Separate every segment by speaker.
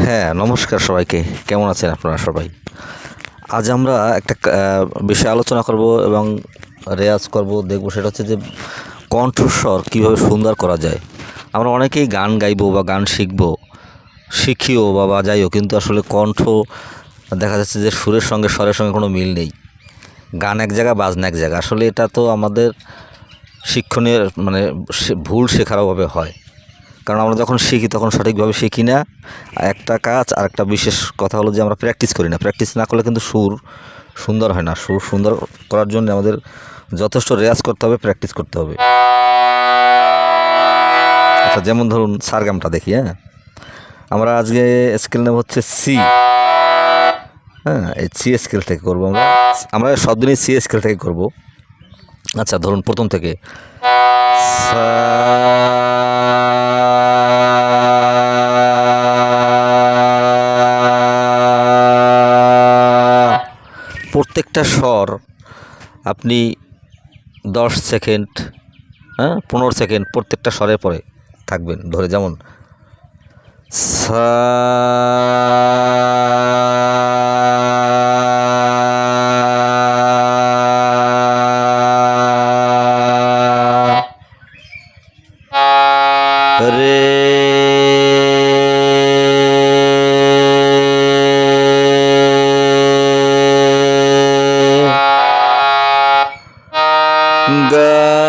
Speaker 1: হ্যাঁ নমস্কার সবাইকে। কেমন আছেন আপনারা সবাই? আজ আমরা একটা বিষয়ে আলোচনা করব এবং রেয়াজ করব, দেখব সেটা হচ্ছে যে কণ্ঠস্বর কীভাবে সুন্দর করা যায়। আমরা অনেকেই গান গাইবো বা গান শিখব, শিখিও বা বাজাইও, কিন্তু আসলে কণ্ঠ দেখা যাচ্ছে যে সুরের সঙ্গে স্বরের সঙ্গে কোনো মিল নেই। গান এক জায়গা, বাজনা এক জায়গা। আসলে এটা তো আমাদের শিক্ষণীয় মানে ভুল শেখার অভাবে হয়। কারণ আমরা যখন শিখি তখন সঠিকভাবে শিখি না। আর একটা কাজ, আর একটা বিশেষ কথা হলো যে আমরা প্র্যাকটিস করি না। প্র্যাকটিস না করলে কিন্তু সুর সুন্দর হয় না। সুর সুন্দর করার জন্য আমাদের যথেষ্ট রেয়াজ করতে হবে প্র্যাকটিস করতে হবে। আচ্ছা যেমন ধরুন সারগামটা দেখি হ্যাঁ? আমরা আজকে স্কেল নেব হচ্ছে সি হ্যাঁ এই সি স্কেল থেকে করব আমরা। আমরা সব দিনই সি স্কেল থেকে করব। আচ্ছা ধরুন প্রথম থেকে। সা প্রত্যেকটা স্বর আপনি দশ সেকেন্ড হ্যাঁ পনেরো সেকেন্ড প্রত্যেকটা স্বরের পরে থাকবেন, ধরে যেমন, সা গা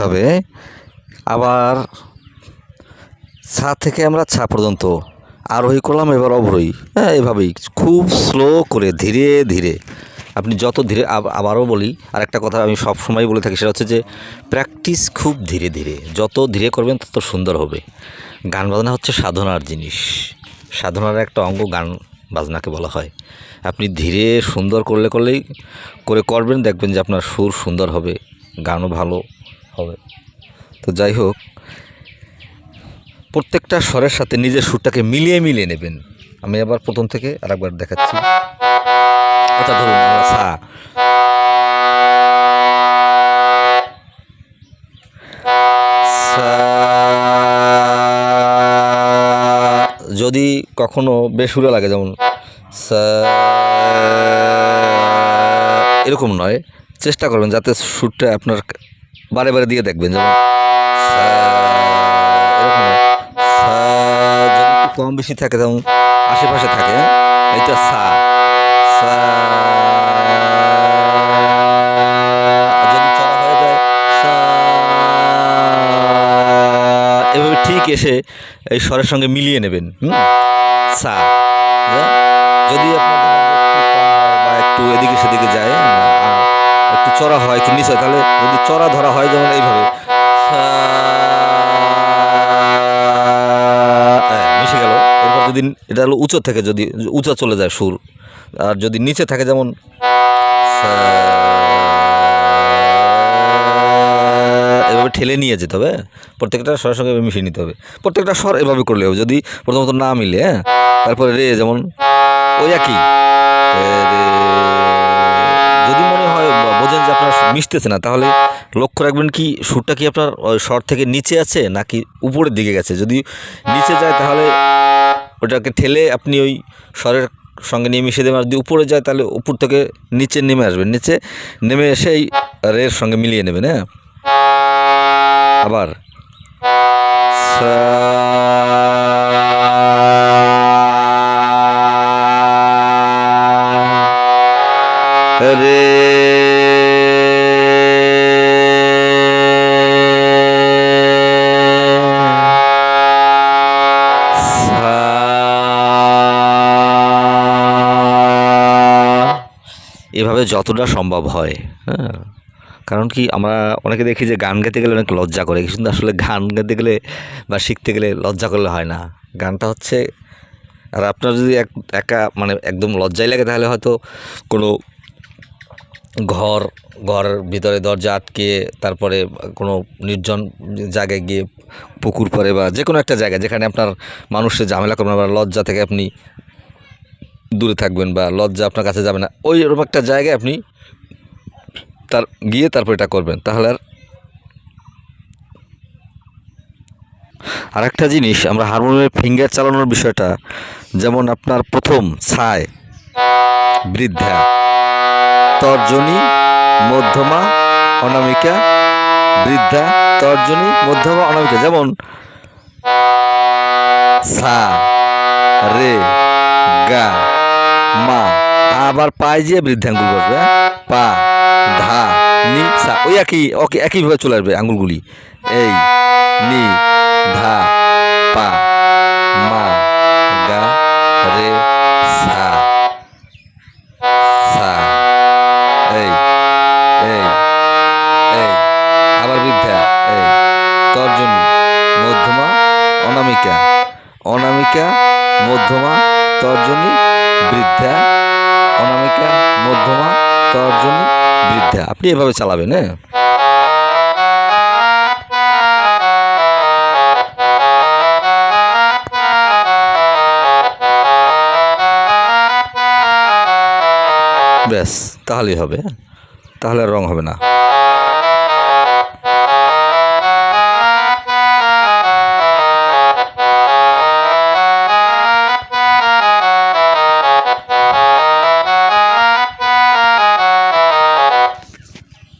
Speaker 1: এভাবে আবার ছা থেকে আমরা ছা পর্যন্ত, আরোহী করলাম এবার অবরোহী। হ্যাঁ এভাবেই। খুব স্লো করে, ধীরে ধীরে। আপনি যত ধীরে, আব- আবারও বলি আর একটা কথা আমি সব সময় বলে থাকি, সেটা হচ্ছে যে প্র্যাকটিস খুব ধীরে ধীরে। যত ধীরে করবেন, তত সুন্দর হবে। গান বাজনা হচ্ছে সাধনার জিনিস। সাধনার একটা অঙ্গ গান বাজনাকে বলা হয়। আপনি ধীরে, সুন্দর করলে, করলেই করে করবেন, দেখবেন যে আপনার সুর সুন্দর হবে, গানও ভালো। হবে। তো যাই হোক, প্রত্যেকটা স্বরের সাথে নিজের সুরটাকে মিলিয়ে মিলিয়ে নেবেন। আমি আবার প্রথম থেকে আরেকবার দেখাচ্ছি। আচ্ছা ধরুন সা। যদি কখনো বেসুরে লাগে, যেমন এরকম নয়। চেষ্টা করবেন যাতে সুরটা আপনার বারে বারে দিয়ে দেখবেন, যেমন কম বেশি থাকে, যেমন আশেপাশে থাকে হ্যাঁ? এটা সা সা যদি হয়ে সা, এভাবে ঠিক এসে এই স্বরের সঙ্গে মিলিয়ে নেবেন, হুম সা যা? যদি আপনার একটু এদিকে সেদিকে যায় চড়া হয়, একটু নিচে, তাহলে যদি চড়া ধরা হয় যেমন এইভাবে। মিশে গেল। এরপর যদি এটা হলো উঁচু থেকে যদি, উঁচা চলে যায় সুর। আর যদি নিচে থাকে যেমন এভাবে ঠেলে নিয়ে যেতে হবে হ্যাঁ? প্রত্যেকটা স্বরের সঙ্গে মিশিয়ে নিতে হবে। প্রত্যেকটা স্বর এভাবে করলে হবে, যদি প্রথমত না মিলে হ্যাঁ? তারপরে রে যেমন ওই একই। মিশতেছে না। তাহলে লক্ষ্য রাখবেন কি, সুরটা কি আপনার স্বর থেকে নিচে আছে নাকি উপরের দিকে গেছে? যদি নিচে যায় তাহলে ওটাকে ঠেলে আপনি ওই স্বরের সঙ্গে নিয়ে মিশিয়ে দেবেন। আর যদি উপরে যায় তাহলে উপর থেকে নিচে নেমে আসবেন নিচে নেমে এসে এই রের সঙ্গে মিলিয়ে নেবেন হ্যাঁ? আবার। রে এভাবে যতটা সম্ভব হয় হ্যাঁ। কারণ কি আমরা অনেকে দেখি যে গান গাইতে গেলে অনেক লজ্জা করে, কিন্তু আসলে গান গাইতে গেলে বা শিখতে গেলে লজ্জা করলে হয় না। গানটা হচ্ছে, আর আপনার যদি এক, একা মানে একদম লজ্জাই লাগে, তাহলে হয়তো কোনো ঘর, ঘরের ভিতরে দরজা আটকে, তারপরে কোনো নির্জন জায়গায় গিয়ে পুকুর পরে বা যে কোনো একটা জায়গায় যেখানে আপনার মানুষের ঝামেলা করবেন বা লজ্জা থেকে আপনি দূরে থাকবেন বা লজ্জা আপনার কাছে যাবে না। ওই রকম একটা জায়গায় আপনি তার, গিয়ে তারপর এটা করবেন। তাহলে আর আরেকটা জিনিস, আমরা হারমোনিয়ামের ফিঙ্গার চালানোর বিষয়টা, যেমন আপনার প্রথম ছায়, বৃদ্ধা, তর্জনী, মধ্যমা, অনামিকা, বৃদ্ধা, তর্জনী, মধ্যমা, অনামিকা, যেমন সা, রে, গা মা, আবার পায়ে যে বৃদ্ধাঙ্গুল বসবে হ্যাঁ? পা ধা নি, সা, ওই একই, ওকে একইভাবে চলে আসবে আঙ্গুলগুলি এই, নি ধা পা, মা, গা, রে, সা সা, এই এই এই, আবার বৃদ্ধা, এই, তর্জনী, মধ্যমা, অনামিকা অনামিকা, মধ্যমা, তর্জনী বৃদ্ধা, অনামিকা, মধ্যমা, তর্জনী, বৃদ্ধা। আপনি এভাবে চালাবেন হ্যাঁ? ব্যাস, তাহলেই হবে হ্যাঁ? তাহলে রং হবে না।